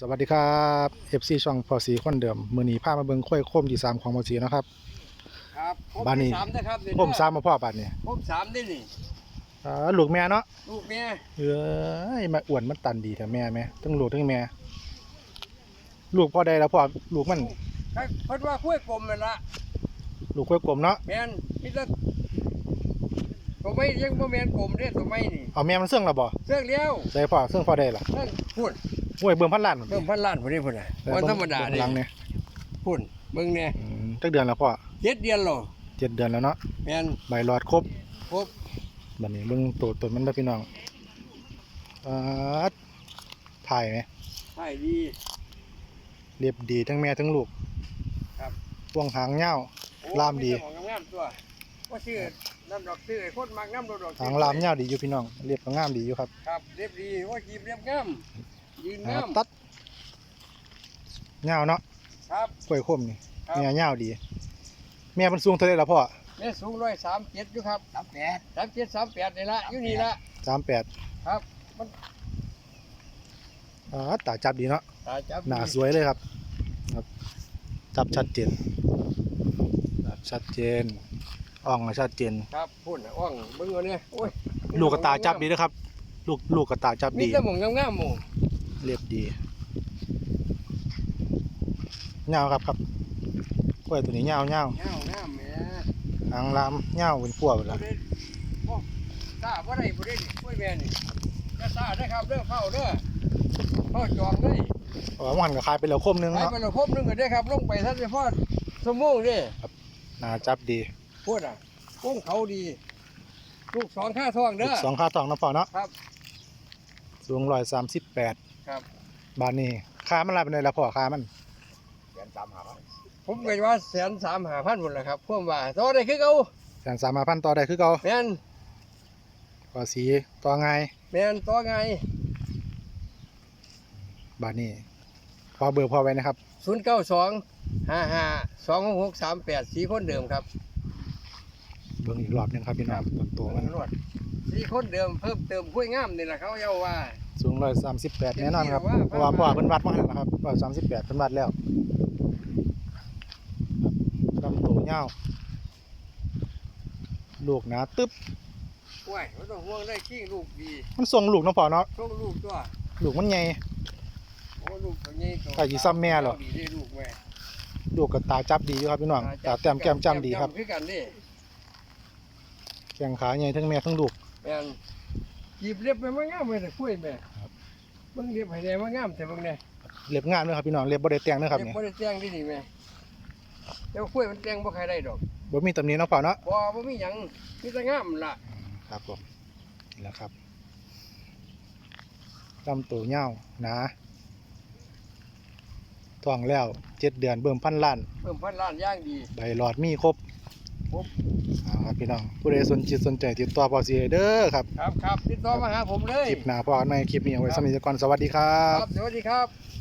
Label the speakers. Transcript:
Speaker 1: สวัสดีครับ FC ช่องพอสีคนเดิม มือนีพามาเบิ่งข้อยโคมที่สามของพอสีนะครับ
Speaker 2: ครับครบ
Speaker 1: บ้านนี้
Speaker 2: ที่สามนะครับ
Speaker 1: โคมสามมาพ่อบัดนี่
Speaker 2: ครบสามได้นี่
Speaker 1: อ่าลูกแม่เนาะ
Speaker 2: ลูกเมีย
Speaker 1: เอ้ยมาอ้วนมันตันดีแต่แม่แม่ทั้งลูกทั้งแม่ลูกพ่อใดแล้วพ่อลูกมัน
Speaker 2: ครับเพิ่นว่าคุ้ยกลมนั่นละ
Speaker 1: ลูกข้อยกลมเนาะ
Speaker 2: แมนนี่ละตัวไม่ยังบ่แมนกลมเด้ตัวไม่นี่
Speaker 1: เอาแม่มันเสื่องและบ่
Speaker 2: เสื้อเลี้ยว
Speaker 1: ใส่พ่อเสื่องพ่อได้ล่ะ
Speaker 2: เสื้อพุ่น
Speaker 1: ห้วยเบิ่งพันล้าน
Speaker 2: เบิ่งพันล้านพุ่นนี่พุ่นน่ะ
Speaker 1: แต่
Speaker 2: วัน
Speaker 1: เบิ่ง
Speaker 2: ธรรมดา
Speaker 1: เบิ่ง
Speaker 2: เด้
Speaker 1: หลังเนี่ย
Speaker 2: พุ่นเบิ่งเนี่ย
Speaker 1: อืมจักเดือนแล้วพ่อ
Speaker 2: เจ็ดเดือนแล้ว
Speaker 1: เจ็ดเดือนแล้วเนาะ
Speaker 2: แมน
Speaker 1: ใบหลอดครบ
Speaker 2: ครบ
Speaker 1: บัดนี้เบิ่งตัวตนมันเด้อพี่น้องอ่าถ่ายไหม
Speaker 2: ใช่ดี
Speaker 1: เรียบดีทั้งแม่ทั้งลูก
Speaker 2: ครับ
Speaker 1: พวงหางเงาว
Speaker 2: โอ้
Speaker 1: ลามดี
Speaker 2: แต่ของงามๆตัวว่าชื่อน้ำดอกซื้อไอ้คนมักน้ำดอกดอก
Speaker 1: หางลามเงาวดีอยู่พี่น้องเรียบก็งามดีอยู่ครับ
Speaker 2: ครับเรียบดีว่าจีบเรียบงาม ยืน
Speaker 1: อ่างา
Speaker 2: ม
Speaker 1: ตัดเงาวเนาะ
Speaker 2: ครับ
Speaker 1: กล้วยคมนี่
Speaker 2: ครับ
Speaker 1: แม่เงาวดี แม่มันสูงเท่าไหรล่ะพ่อ
Speaker 2: แม่สูงร้อยสามเจ็ดอยู่ครับสามแปดสามเจ็ดสามแปดนี่ละอยู่นี่ละ
Speaker 1: สามแปด
Speaker 2: ครับ
Speaker 1: อ่าตาจับดีเนาะ
Speaker 2: ตาจับ
Speaker 1: หน้าสวยเลยครับครับ จับชัดเจนจับชัดเจนอ่องก็ชัดเจน
Speaker 2: ครับพุ่นน่ะอ่องเบิ่งเอาเนี่ยโอ้ย
Speaker 1: ลูกกระตาจับดีนะครับ ลูกลูกกระตาจับ
Speaker 2: มี
Speaker 1: ดี
Speaker 2: แต่หมองงามๆหมู่
Speaker 1: เรียบดีเงาวครับครับกล้วยตัวนี้เงาวเงาว
Speaker 2: งามงามแหม่
Speaker 1: หางลามเงาวเป็นพัวไป
Speaker 2: บ่
Speaker 1: แล้ว
Speaker 2: ได้โอ้ตาบ่ได้บ่ได้นี่โอ้ยแม่นี่จะตาได้ครับเด้อเข้าเด้อเข้าจองเลย
Speaker 1: อ๋อมันก็คายไปแล้วคมหนึง
Speaker 2: ไป
Speaker 1: เนาะ
Speaker 2: มันครบหนึงก็ได้ครับลงไปทันเฉพาะสมงเด้
Speaker 1: หนาจับดี
Speaker 2: พูดอะกุ้งเขาดี ลูกสองข้าท้องเด้อ
Speaker 1: สองค่าตองนะพ่อเนาะ
Speaker 2: ครับ
Speaker 1: สูงร้อยสามสิบแปด
Speaker 2: ครับ
Speaker 1: บาทนี้ค่ามันอะไรเป็นไรละพ่อค่ามัน
Speaker 2: ผมก็ว่าแสนสามหาพันหมดแล้วครับพวกว่าต่อได้คือเก่า
Speaker 1: แสนสามพันต่อได้คือเก่า
Speaker 2: แม่น
Speaker 1: พอสีต่อไง
Speaker 2: แม่นต่อไง
Speaker 1: บาทนี้พอเบอร์พอไว้นะครับ
Speaker 2: ศูนย์เก้าสองห้าห้าสองหกสามแปดสีคนเดิมครับ
Speaker 1: เบิ่งอีกรอบหนึงครับพี่น้องต้นตัวมัน
Speaker 2: นวด สีคนเดิมเพิ่มเติมห้วยงามนี่แหละเขาเยาว่า
Speaker 1: สูงร้อยสามสิบแปดแน่นอนครับ
Speaker 2: เห็นที่
Speaker 1: เพราะว่า
Speaker 2: ว่า
Speaker 1: พ่อเพิ่นวัดมาแล้วนะครับร้อยสามสิบแปดเพิ่นวัดแล้วครับลำตัวเงาวลูกหนาตึ๊บ
Speaker 2: ห้วยไม่ต้องห่วงได้ขี้ลูกดี
Speaker 1: มันส่งลูกเนาะพ่อเนาะ
Speaker 2: ส่งลูกตัว
Speaker 1: ลูกมันใหญ่
Speaker 2: โอ้ลูกตัวนี้ตัว
Speaker 1: ใกล้สิซ้ำแม่เหรอ
Speaker 2: ดีได้ลูกแม่
Speaker 1: ลูกกับตาจับดีอยู่ครับพี่น้องตาแต้มแก้มจ้ำดีครับ
Speaker 2: คือกันนี่
Speaker 1: แข้งขาใหญ่ทั้งแม่ทั้งลูก
Speaker 2: แม่นหยิบเล็บไปมางามเลยแต่คุยแม่
Speaker 1: ครับ
Speaker 2: เบิ่งเล็บให้แน่มางามแต่เบิ่งแน่
Speaker 1: เล็บงามเลยครับพี่น้องเล็บบ่ได้แต่งเด้อครับ
Speaker 2: เล็บ
Speaker 1: นี่
Speaker 2: บ่ได้แต่งดีนี่แม่แต่ว่าคุยมันแต่งบ่ใครได้ดอก
Speaker 1: บ่มีตำหนิเนาะพ่อเนาะ
Speaker 2: บ่บ่มีหยังมีแต่งามล่ะ
Speaker 1: ครับผมนี่แหละครับลำตัวเงาวหนาท้องแล้วเจ็ดเดือนเบิ่มพันล้าน
Speaker 2: เพิ่มพันล้านอย่างดี
Speaker 1: ใบหลอดมีครบ
Speaker 2: ครบ
Speaker 1: เอาครับพี่น้องผู้ใดสนจิตสนใจติดต่อพอสีเด้อครับ
Speaker 2: ครับครับติดต่อมาหาผมเลย
Speaker 1: คลิปหน้าพอกันใหม่คลิปนี้เอาไว้สำหรับนิจกรสวัสดีครั
Speaker 2: ครับบสวัสดีครับ